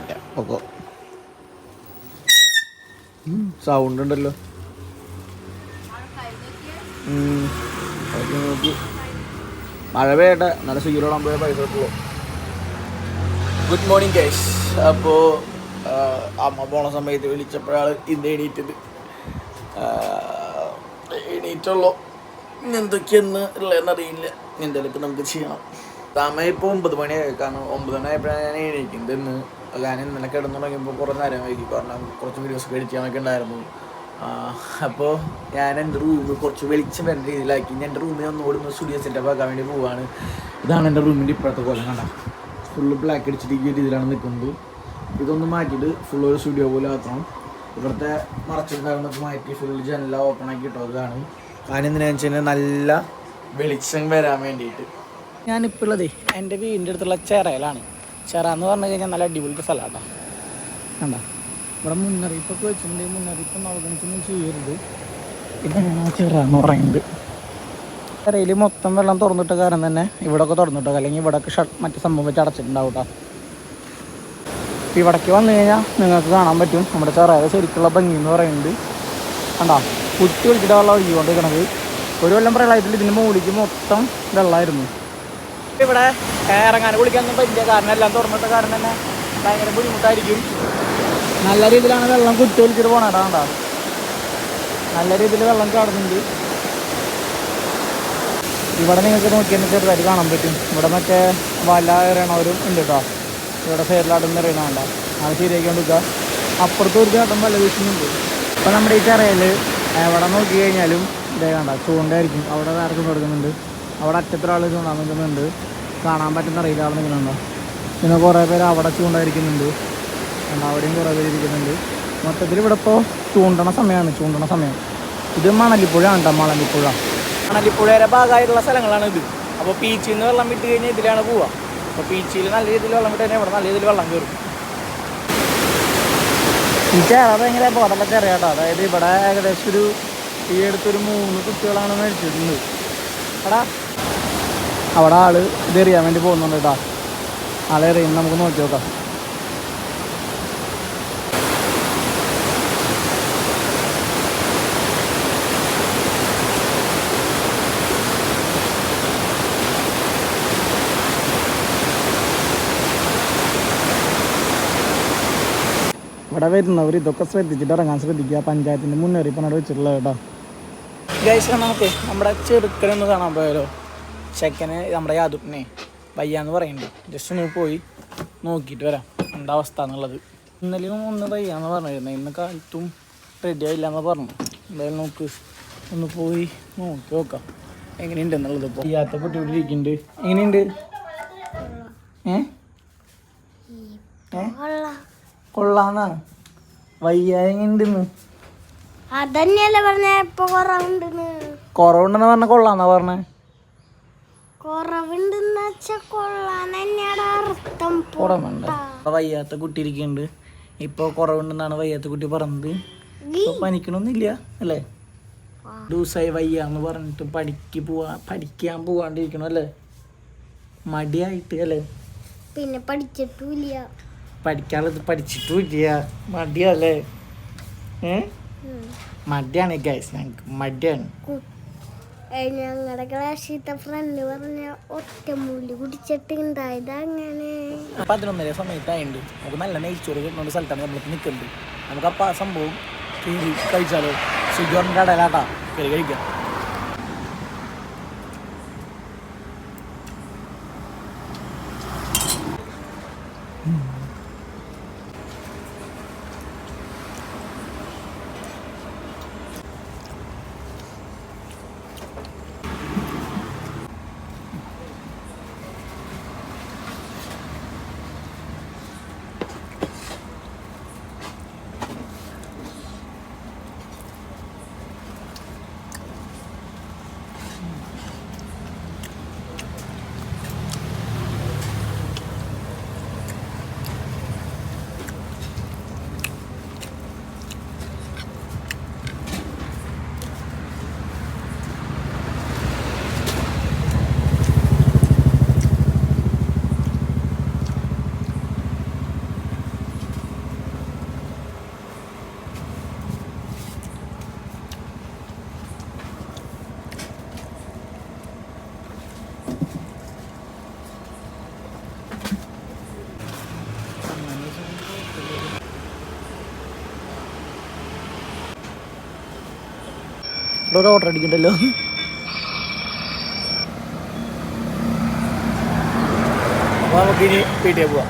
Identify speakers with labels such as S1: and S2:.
S1: ഇല്ല. ഓക്കോ സൗണ്ട് ഉണ്ടല്ലോ. നോക്കി. മഴ പെയ്യട്ടെ. നല്ല സീറോടാൻ പോയ പൈസ കിട്ടുള്ളൂ. ഗുഡ് മോർണിംഗ് ഗൈസ് അപ്പോൾ അമ്മ പോണ സമയത്ത് വിളിച്ചപ്പോഴാണ് ഇന്ന് എണീറ്റത്. എണീറ്റുള്ളൂ. എന്തൊക്കെയെന്ന് ഉള്ളതെന്ന് അറിയില്ല. എന്തെങ്കിലുമൊക്കെ നമുക്ക് ചെയ്യണം. സമയം ഇപ്പോൾ ഒമ്പത് മണിയായി. കാരണം ഒമ്പത് മണി ആയപ്പോഴാണ് ഞാൻ എണീക്കുന്നത് ഞാൻ ഇന്നലെ കിടന്നു തുടങ്ങിയപ്പോൾ കുറേ നേരം വൈകി. കാരണം കുറച്ച് വീഡിയോസ് എഡിറ്റ് ചെയ്യാനൊക്കെ ഉണ്ടായിരുന്നു. അപ്പോൾ ഞാൻ എന്റെ റൂം കുറച്ച് വെളിച്ചം വരുന്ന രീതിയിലാക്കി. ഞാൻ എന്റെ റൂമിൽ ഒന്നുകൂടി ഒന്ന് സ്റ്റുഡിയോ സെറ്റപ്പ് ആക്കാൻ വേണ്ടി പോവാണ്. ഇതാണ് എന്റെ റൂമിന്റെ ഇപ്പോഴത്തെ കൊല്ലം കണ്ട. ഫുള്ള് ബ്ലാക്ക് അടിച്ചിട്ട് ഈ രീതിയിലാണ് നിൽക്കുന്നത് ഇതൊന്ന് മാറ്റിയിട്ട് ഫുൾ ഒരു സ്റ്റുഡിയോ പോലെ ആക്കണം. ഇവിടുത്തെ മറച്ചിട്ടുണ്ടാകുന്നൊക്കെ മാറ്റി ഫുൾ ജനല ഓപ്പൺ ആക്കി ഇട്ടതാണ് കാരണം എന്തിനാണെന്ന് വെച്ച് കഴിഞ്ഞാൽ നല്ല വെളിച്ചം വരാൻ വേണ്ടിയിട്ട്. ഞാനിപ്പോൾ ഉള്ളതേ എന്റെ വീടിന്റെ അടുത്തുള്ള ചെറയിലാണ്. ചെറ പറഞ്ഞു കഴിഞ്ഞാൽ നല്ല അടിപൊളി സ്ഥലമാണ് കണ്ട? ഇവിടെ മുന്നറിയിപ്പൊക്കെ വെച്ചിട്ടുണ്ടെങ്കിൽ മുന്നറിയിപ്പ് അവഗണിച്ചൊന്നും ചെയ്യരുത്. ഇതാണ് ചെറ എന്ന് പറയുന്നത്. കരയിൽ മൊത്തം വെള്ളം തുറന്നിട്ട കാരണം തന്നെ ഇവിടെയൊക്കെ തുറന്നിട്ടോ അല്ലെങ്കിൽ ഇവിടെയൊക്കെ ഷട്ട് മറ്റു സംഭവം വെച്ച് അടച്ചിട്ടുണ്ടാവും ഇവിടേക്ക് വന്നു കഴിഞ്ഞാൽ നിങ്ങൾക്ക് കാണാൻ പറ്റും. നമ്മുടെ ചെറയുടെ ശരിക്കുള്ള ഭംഗി എന്ന് പറയുന്നത്. കണ്ടോ? കുത്തി വിളിച്ചിട്ട് വെള്ളം ഒഴുകിക്കൊണ്ടിരിക്കണത്. ഒരു കൊല്ലം പ്രളയത്തിൽ ഇതിന്റെ മുകളിലേക്ക് മൊത്തം വെള്ളമായിരുന്നു. ഇവിടെ ഇറങ്ങാൻ കുളിക്കാനൊന്നും പറ്റില്ല. കാരണം എല്ലാം തുറന്നിട്ട കാരണം തന്നെ ഭയങ്കര ബുദ്ധിമുട്ടായിരിക്കും. നല്ല രീതിയിലാണ് വെള്ളം കുത്തി ഒലിച്ചിട്ട് പോണേടാ കണ്ടോ? നല്ല രീതിയിൽ വെള്ളം കാണുന്നുണ്ട് ഇവിടെ നിങ്ങൾക്ക് നോക്കിയാൽ ചെറുതായിട്ട് കാണാൻ പറ്റും. ഇവിടെ മറ്റേ വല എറിയണവരും ഉണ്ട് കേട്ടോ. ഇവിടെ സൈഡിലാട്ടം എറിയണണ്ട അത് ശരിയാക്കി കൊണ്ടിരിക്കുക അപ്പുറത്ത് ഒരു ചേട്ടൻ വല വീശുന്നുണ്ട്. ഇപ്പം നമ്മുടെ ഈ ചെറയിൽ എവിടെ നോക്കി കഴിഞ്ഞാലും ഇതേ കണ്ട? ചൂണ്ടായിരിക്കും അവിടെ വേറെ ചൂണ്ടെടുക്കുന്നുണ്ട് അവിടെ അറ്റത്തൊരാൾ ചൂണ്ടാൻ നിൽക്കുന്നുണ്ട്. കാണാൻ പറ്റുന്ന അറിയില്ല അവിടെ നിൽക്കുന്നുണ്ടോ പിന്നെ കുറേ പേര് അവിടെ ചൂണ്ടായിരിക്കുന്നുണ്ട്. അവിടെയും കുറേ പേര് ഇരിക്കുന്നുണ്ട്. മൊത്തത്തിൽ ഇവിടെ ഇപ്പോൾ ചൂണ്ടണ സമയമാണ് ചൂണ്ടണ സമയം. ഇത് മണലിപ്പുഴയാണ് കേട്ടോ മണലിപ്പുഴ. മണലിപ്പുഴയുടെ ഭാഗമായിട്ടുള്ള സ്ഥലങ്ങളാണ് ഇത്. അപ്പോൾ പീച്ചിൽ നിന്ന് വെള്ളം വിട്ട് കഴിഞ്ഞാൽ ഇതിലാണ് പോവുക. അപ്പോൾ പീച്ചിൽ നല്ല രീതിയിൽ വെള്ളം വിട്ട് കഴിഞ്ഞാൽ ഇവിടെ നല്ല രീതിയിൽ വെള്ളം കയറും. ഈ ചേറ ഭയങ്കര അപകടമുള്ള ചെറിയാട്ടോ അതായത് ഇവിടെ ഏകദേശം ഒരു ഈ അടുത്തൊരു മൂന്ന് കുട്ടികളാണ് മേടിച്ചിരുന്നത് എടാ അവിടെ ആൾ ഇത് എറിയാൻ വേണ്ടി പോകുന്നുണ്ട് കേട്ടോ. ആളെ എറിയുന്ന നമുക്ക് നോക്കി നോക്കാം. ഇവിടെ വരുന്നവർ ഇതൊക്കെ ശ്രദ്ധിച്ചിട്ട് ഇറങ്ങാൻ ശ്രദ്ധിക്കുക. പഞ്ചായത്തിന്റെ മുന്നറിയിപ്പാണ് വെച്ചിട്ടുള്ളത് കേട്ടോ. ഗൈസ് നമുക്ക് നമ്മുടെ ചെറുക്കനൊന്ന് കാണാൻ പോയാലോ? ചെക്കന് നമ്മുടെ യാദുട്ടിനെ വയ്യാന്ന് പറയുന്നുണ്ട്. ജസ്റ്റ് ഒന്ന് പോയി നോക്കിയിട്ട് വരാം. എന്താ അവസ്ഥ എന്നുള്ളത്. ഇന്നലെയും ഒന്ന് വയ്യാന്ന് പറഞ്ഞിരുന്നു. ഇന്ന് കാലത്തും റെഡി ആയില്ല എന്ന് പറഞ്ഞു. എന്തായാലും നോക്ക്. ഒന്ന് പോയി നോക്കി നോക്കാം. എങ്ങനെയുണ്ട് എന്നുള്ളത് ഇപ്പോൾ വയ്യാത്ത കുട്ടി ഇവിടെ ഇരിക്കുന്നുണ്ട്. എങ്ങനെയുണ്ട്? ഏ? കൊള്ളാന്നാ വയ്യായ എങ്ങനെയുണ്ടെന്ന്?
S2: അതന്നെയല്ലേ പറഞ്ഞ. കുറവുണ്ടെന്ന്.
S1: കുറവുണ്ടെന്ന് പറഞ്ഞ കൊള്ളാന്നാ പറഞ്ഞേ.
S2: കുറവുണ്ടെന്ന് കൊള്ളാൻ തന്നെയാണ് അർത്ഥം
S1: കുറവുണ്ട് വയ്യാത്ത കുട്ടി ഇരിക്കുന്നുണ്ട്. ഇപ്പൊ കുറവുണ്ടെന്നാണ് വയ്യാത്ത കുട്ടി പറഞ്ഞത്. പനിക്കണൊന്നുമില്ല പനിക്കണമൊന്നുമില്ല അല്ലേ ദിവസമായി വയ്യാന്ന് പറഞ്ഞിട്ട് പഠിക്ക് പോവാ പഠിക്കാൻ പോവാണ്ടിരിക്കണം അല്ലേ? മടിയായിട്ട് അല്ലേ?
S2: പിന്നെ പഠിച്ചിട്ടില്ല
S1: പഠിക്കാനുള്ളത് പഠിച്ചിട്ടില്ല മടിയല്ലേ ഏ? മടിയാണ് ഗൈസ് ഞങ്ങൾക്ക് മടിയാണ്.
S2: ഞങ്ങളുടെ ക്ലാസ്സിലത്തെ ഫ്രണ്ട് പറഞ്ഞ ഒറ്റ മുള്ളി കുടിച്ചിട്ട് ഉണ്ടായത് അങ്ങനെ
S1: പതിനൊന്നര സമയത്തായുണ്ട്. നമുക്ക് നല്ല നെയ്ച്ചോറ് കിട്ടുന്ന സ്ഥലത്താണ് നമ്മൾ നിൽക്കുന്നത് നമുക്ക് അപ്പം ആ സംഭവം കഴിച്ചാലോ? സുജോറിന്റെ കടലാട്ടാ. കയറി കഴിക്കാം. Mm-hmm. ഒരു ഓർഡർ അടിക്കണ്ടല്ലോ. അപ്പോൾ നമുക്കിനി വീട്ടിൽ പോവാം.